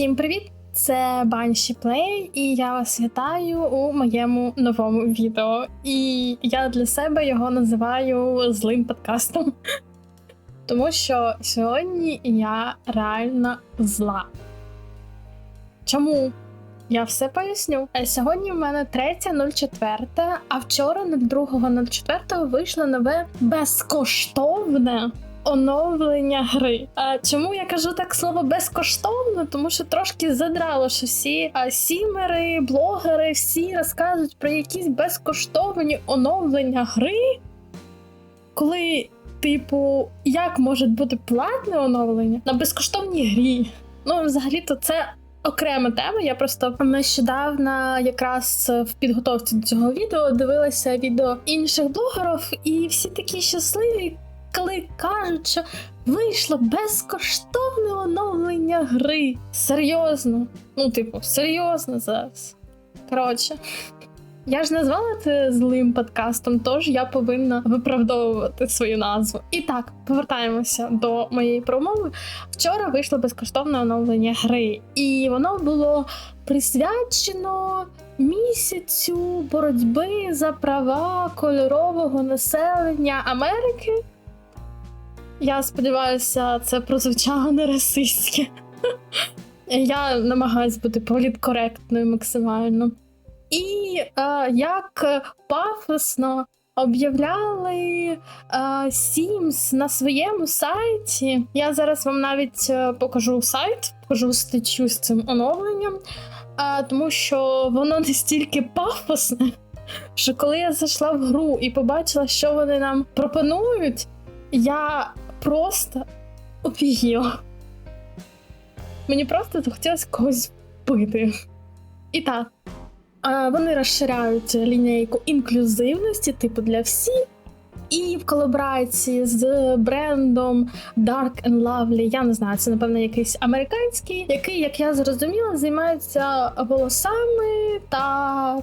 Всім привіт! Це Банші Плей, і я вас вітаю у моєму новому відео. І я для себе його називаю злим подкастом. Тому що сьогодні я реально зла. Чому? Я все поясню. Е, Сьогодні в мене 3.04, а вчора 02.04 вийшло нове безкоштовне оновлення гри. А чому я кажу так слово безкоштовно? Тому що трошки задрало, що всі а, сімери, блогери, всі розказують про якісь безкоштовні оновлення гри. Коли, типу, як може бути платне оновлення на безкоштовній грі? Ну, взагалі-то це. Окрема тема. Я просто нещодавно, якраз в підготовці до цього відео, дивилася відео інших блогерів, і всі такі щасливі, коли кажуть, що вийшло безкоштовне оновлення гри. Серйозно. Ну, типу, серйозно зараз. Коротше. Я ж назвала це злим подкастом, тож я повинна виправдовувати свою назву. І так, повертаємося до моєї промови. Вчора вийшло безкоштовне оновлення гри, і воно було присвячено місяцю боротьби за права кольорового населення Америки. Я сподіваюся, це прозвучало не расистське. Я намагаюсь бути політкоректною максимально. І е, як пафосно об'являли е, Sims на своєму сайті. Я зараз вам навіть е, покажу сайт, покажу статтю з цим оновленням, е, тому що воно настільки пафосне, що коли я зайшла в гру і побачила, що вони нам пропонують, я просто офігіла. Мені просто захотілося когось вбити. І так. Вони розширяють лінійку інклюзивності, типу для всіх. І в колаборації з брендом Dark and Lovely, я не знаю, це напевно якийсь американський, який, як я зрозуміла, займається волосами та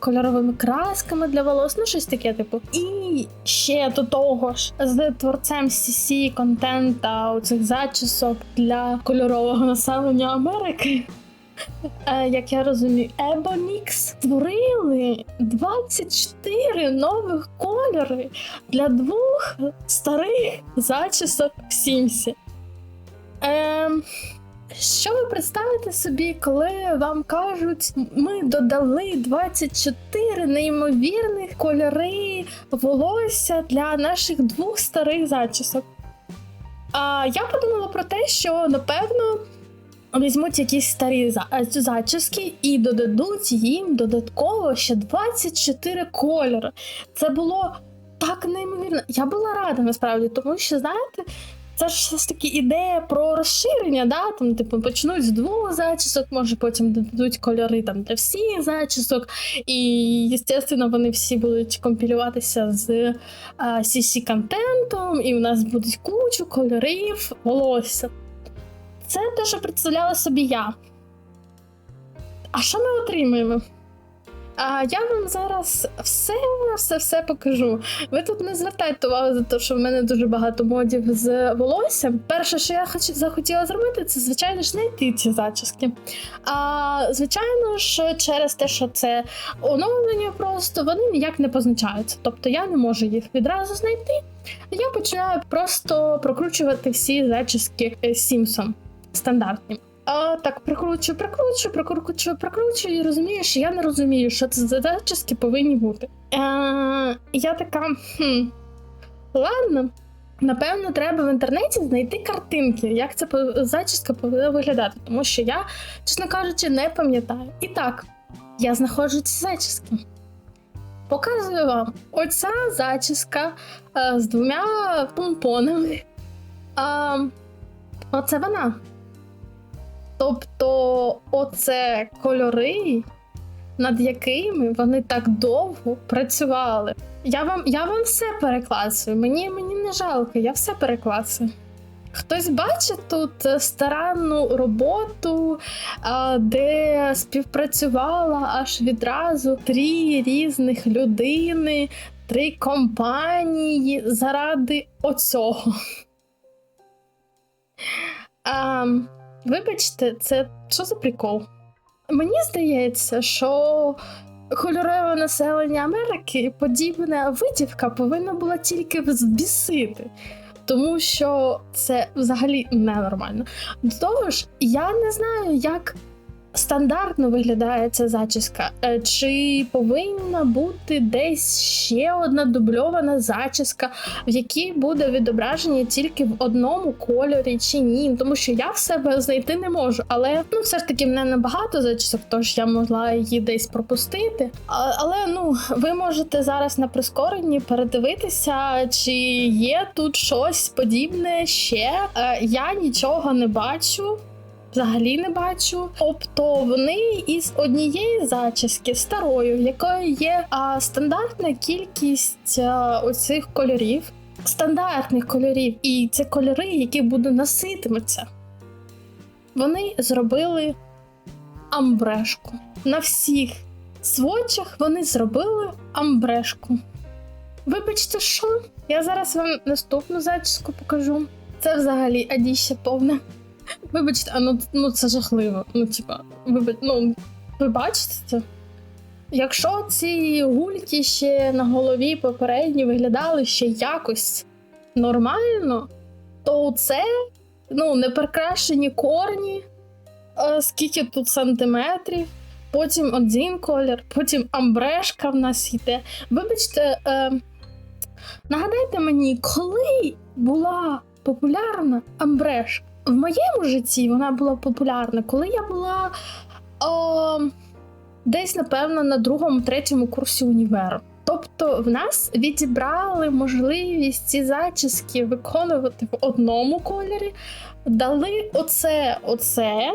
кольоровими красками для волос, ну щось таке, типу. І ще до того ж, з творцем CC контента оцих зачісок для кольорового населення Америки. Е, як я розумію, Ebonix створили 24 нових кольори для двох старих зачісок в Сімсі. Ем, що ви представите собі, коли вам кажуть, ми додали 24 неймовірних кольори волосся для наших двох старих зачісок? А я подумала про те, що напевно візьмуть якісь старі зачіски і додадуть їм додатково ще 24 кольори. Це було так неймовірно. Я була рада насправді, тому що, знаєте, це ж все ж таки ідея про розширення, да? там, типу, почнуть з двох зачісок, може потім додадуть кольори там для всіх зачісок, і, звісно, вони всі будуть компілюватися з cc контентом і в нас будуть кучу кольорів волосся. Це те, що представляла собі я. А що ми отримуємо? А я вам зараз все все все покажу. Ви тут не звертайте увагу за те, що в мене дуже багато модів з волоссям. Перше, що я хоч захотіла зробити, це, звичайно ж, знайти ці зачіски. А звичайно ж, через те, що це оновлення, просто вони ніяк не позначаються. Тобто я не можу їх відразу знайти. Я починаю просто прокручувати всі зачіски Сімсом стандартні. А так прокручую, прокручую, прокручую, прокручую і розумію, що я не розумію, що це за зачіски повинні бути. Е, я така. хм, Ладно, напевно, треба в інтернеті знайти картинки, як ця зачіска повинна виглядати, тому що я, чесно кажучи, не пам'ятаю. І так, я знаходжу ці зачіски. Показую вам оця зачіска е, з двома помпонами. А, оце вона. Тобто, оце кольори, над якими вони так довго працювали. Я вам, я вам все перекласую. Мені, мені не жалко, я все перекласую. Хтось бачить тут е, старанну роботу, де співпрацювала аж відразу три різних людини, три компанії заради оцього. Вибачте, це що за прикол? Мені здається, що кольорове населення Америки подібна витівка повинна була тільки взбісити. Тому що це взагалі ненормально. До того ж, я не знаю, як стандартно виглядає ця зачіска. Е, Чи повинна бути десь ще одна дубльована зачіска, в якій буде відображення тільки в одному кольорі, чи ні? Тому що я в себе знайти не можу. Але ну, все ж таки в мене небагато зачісок, тож я могла її десь пропустити. Але ну, ви можете зараз на прискоренні передивитися, чи є тут щось подібне ще. Е, Я нічого не бачу взагалі не бачу. Вони із однієї зачіски старою, в якої є а, стандартна кількість а, оцих кольорів, стандартних кольорів, і це кольори, які будуть носитимуться. Вони зробили амбрешку. На всіх сводчах вони зробили амбрешку. Вибачте, що? Я зараз вам наступну зачіску покажу. Це взагалі адіще повне. Вибачте, а ну, ну це жахливо. Ну, типа, вибач, ну, ви бачите це? Якщо ці гульки ще на голові попередні виглядали ще якось нормально, то це ну, не прикрашені корні, е, скільки тут сантиметрів, потім один колір, потім амбрешка в нас йде. Вибачте, е, нагадайте мені, коли була популярна амбрешка? В моєму житті вона була популярна, коли я була о, десь, напевно, на другому, третьому курсі універу. Тобто в нас відібрали можливість ці зачіски виконувати в одному кольорі, дали оце, оце,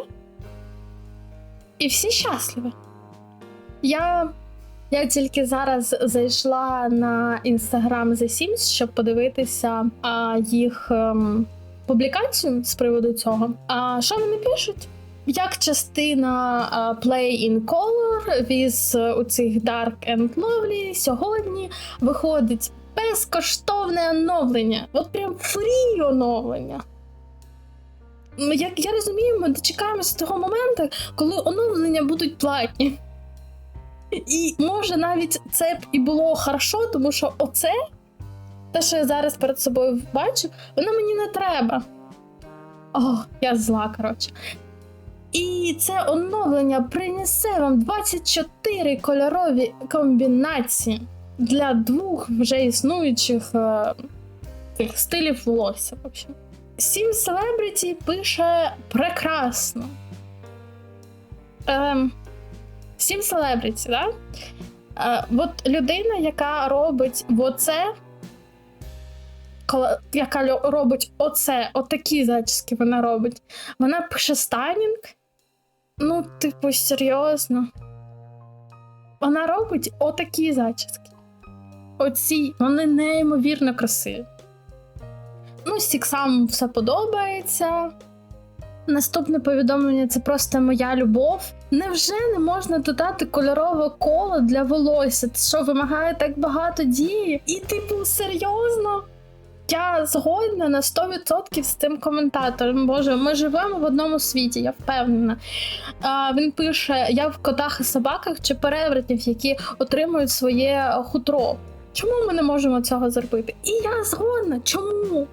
і всі щасливі. Я, я тільки зараз зайшла на інстаграм The Sims, щоб подивитися а, їх. Ем, публікацію з приводу цього. А що вони пишуть? Як частина Play in Color with у цих Dark and Lovely сьогодні виходить безкоштовне оновлення. От прям фрі оновлення. Ну, Як я розумію, ми дочекаємося того моменту, коли оновлення будуть платні. І може навіть це б і було хорошо, тому що оце те, що я зараз перед собою бачу, воно мені не треба. О, я зла, коротше. І це оновлення принесе вам 24 кольорові комбінації для двох вже існуючих е, тих стилів волосся. В общем. Сім Celebrity пише прекрасно. Ем, Сім Celebrity, да? Е, от людина, яка робить оце, яка робить оце, отакі зачіски вона робить. Вона пише станінг. Ну, типу, серйозно. Вона робить отакі зачіски. Оці, вони неймовірно красиві. Ну, Сіксам все подобається. Наступне повідомлення це просто моя любов. Невже не можна додати кольорове коло для волосся? Що вимагає так багато дії? І, типу, серйозно? Я згодна на 100% з цим коментатором. Боже, ми живемо в одному світі, я впевнена. А, він пише: я в котах і собаках чи перевертнів, які отримують своє хутро. Чому ми не можемо цього зробити? І я згодна. Чому?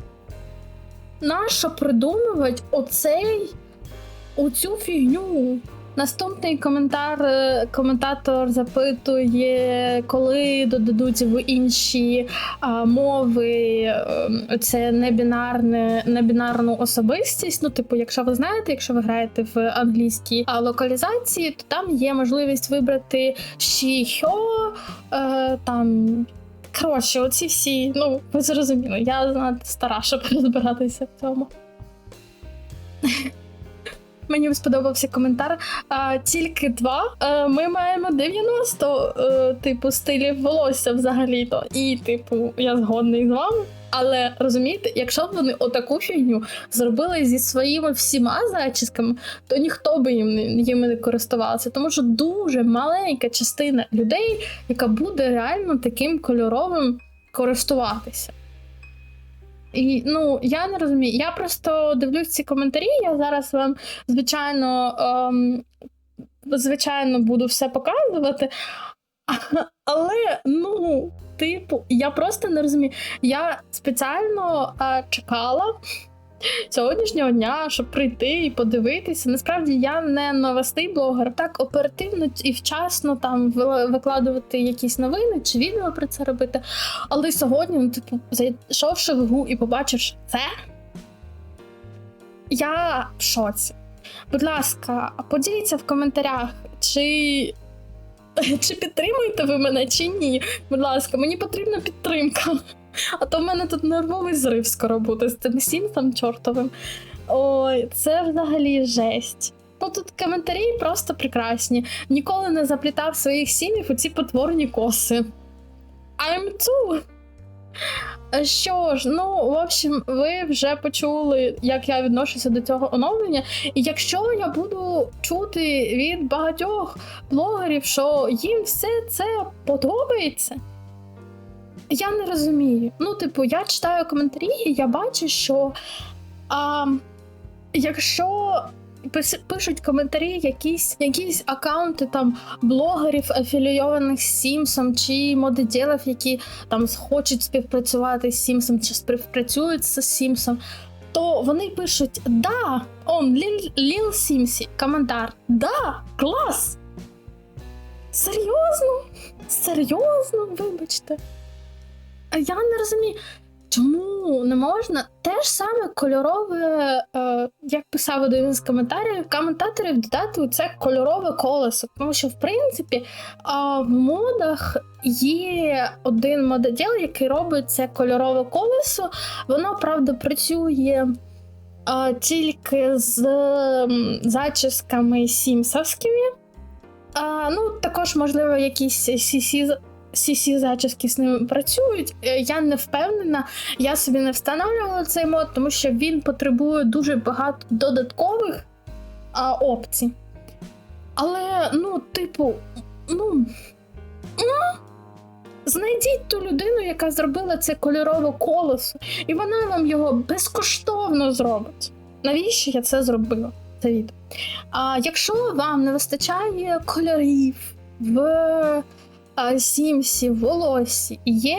Нащо придумувати оцей оцю фігню? Наступний коментар е, коментатор запитує, коли додадуть в інші а, мови е, це небінарне, небінарну особистість. Ну, типу, якщо ви знаєте, якщо ви граєте в англійській локалізації, то там є можливість вибрати her, е, там. Коротше, оці всі, ну, ви зрозуміли, я знаю, стара, щоб розбиратися в цьому. Мені сподобався коментар. А, тільки два. Ми маємо 90 е, типу стилів волосся взагалі-то. І, типу, я згодний з вами. Але розумієте, якщо б вони отаку фігню зробили зі своїми всіма зачісками, то ніхто би їм їми не користувався. Тому що дуже маленька частина людей, яка буде реально таким кольоровим користуватися. Ну я не розумію. Я просто дивлюсь ці коментарі. Я зараз вам звичайно, ем, звичайно, буду все показувати. Але ну, типу, я просто не розумію. Я спеціально е, чекала сьогоднішнього дня, щоб прийти і подивитися. Насправді я не новостей блогер. Так оперативно і вчасно там викладувати якісь новини чи відео про це робити. Але сьогодні, ну, типу, зайшовши в гру і побачивши це, я в шоці. Будь ласка, поділіться в коментарях, чи. Чи підтримуєте ви мене, чи ні? Будь ласка, мені потрібна підтримка. А то в мене тут нервовий зрив скоро буде з цим сімсом чортовим. Ой, це взагалі жесть. Ну тут коментарі просто прекрасні. Ніколи не заплітав своїх сімів у ці потворні коси. I'm too. Що ж, ну, в общем, ви вже почули, як я відношуся до цього оновлення. І якщо я буду чути від багатьох блогерів, що їм все це подобається, я не розумію. Ну, типу, я читаю коментарі, і я бачу, що а, якщо пишуть коментарі якісь, якісь аккаунти там блогерів, афілійованих з Сімсом, чи мододілів, які там хочуть співпрацювати з Сімсом, чи співпрацюють з Сімсом, то вони пишуть: Да, он Ліл, Ліл Сімсі, коментар, да, клас! Серйозно? Серйозно, вибачте. Я не розумію, чому не можна те ж саме кольорове, е, як писав один з коментарів, коментаторів додати у це кольорове колесо. Тому що, в принципі, а, в модах є один мододіл, який робить це кольорове колесо. Воно, правда, працює. Тільки з зачісками сімсовськими. А, ну, також, можливо, якісь CC CC зачіски з ними працюють. Е, Я не впевнена, я собі не встановлювала цей мод, тому що він потребує дуже багато додаткових а, опцій. Але, ну, типу, ну, ну, знайдіть ту людину, яка зробила це кольорове колесо, і вона вам його безкоштовно зробить. Навіщо я це зробила? Це відео. А якщо вам не вистачає кольорів в Сімсі, волоссі, є,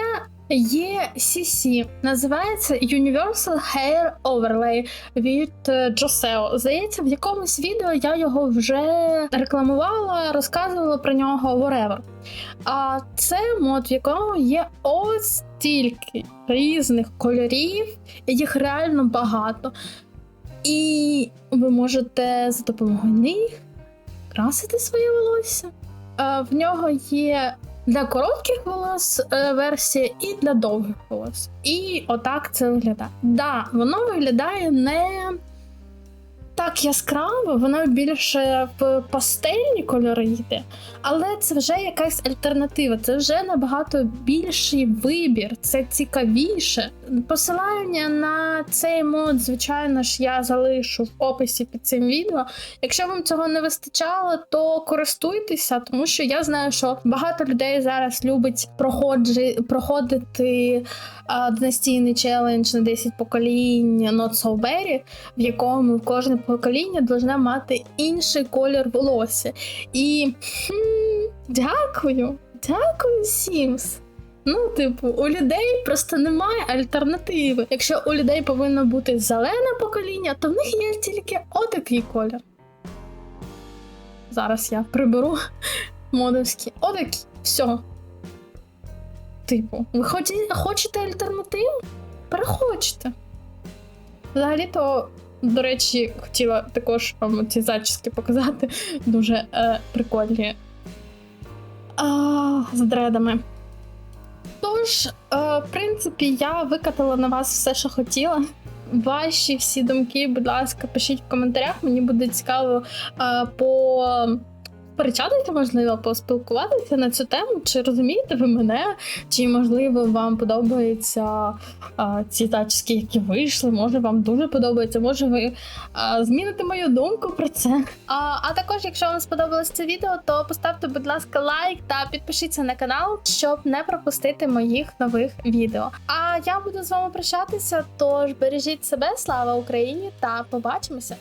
є CC, називається Universal Hair Overlay від Joseo. Здається, в якомусь відео я його вже рекламувала, розказувала про нього whatever. А це мод, в якому є ось стільки різних кольорів, їх реально багато. І ви можете за допомогою них красити своє волосся. Е, В нього є для коротких волос е, версія і для довгих волос. І отак це виглядає. Да, воно виглядає не так яскраво, воно більше в пастельні кольори йде, але це вже якась альтернатива, це вже набагато більший вибір, це цікавіше. Посилання на цей мод, звичайно ж, я залишу в описі під цим відео. Якщо вам цього не вистачало, то користуйтеся, тому що я знаю, що багато людей зараз любить проходжи, проходити а, династійний челендж на 10 поколінь Not So Berry, в якому кожне покоління должне мати інший колір волосся. І хм, дякую, дякую, Сімс. Ну, типу, у людей просто немає альтернативи. Якщо у людей повинно бути зелене покоління, то в них є тільки отакий колір. Зараз я приберу модовські. Отакі. Все. Типу, ви хочете альтернативу? Переходьте. Взагалі-то, до речі, хотіла також вам ці зачіски показати. Дуже е, прикольні. А, з дредами. Тож, е, в принципі, я викатала на вас все, що хотіла. Ваші всі думки, будь ласка, пишіть в коментарях. Мені буде цікаво е, по посперечатися, можливо, поспілкуватися на цю тему. Чи розумієте ви мене? Чи можливо вам подобаються а, ці тачки, які вийшли? Може вам дуже подобається, може ви а, зміните мою думку про це. А, а також, якщо вам сподобалось це відео, то поставте, будь ласка, лайк та підпишіться на канал, щоб не пропустити моїх нових відео. А я буду з вами прощатися. Тож бережіть себе, слава Україні та побачимося!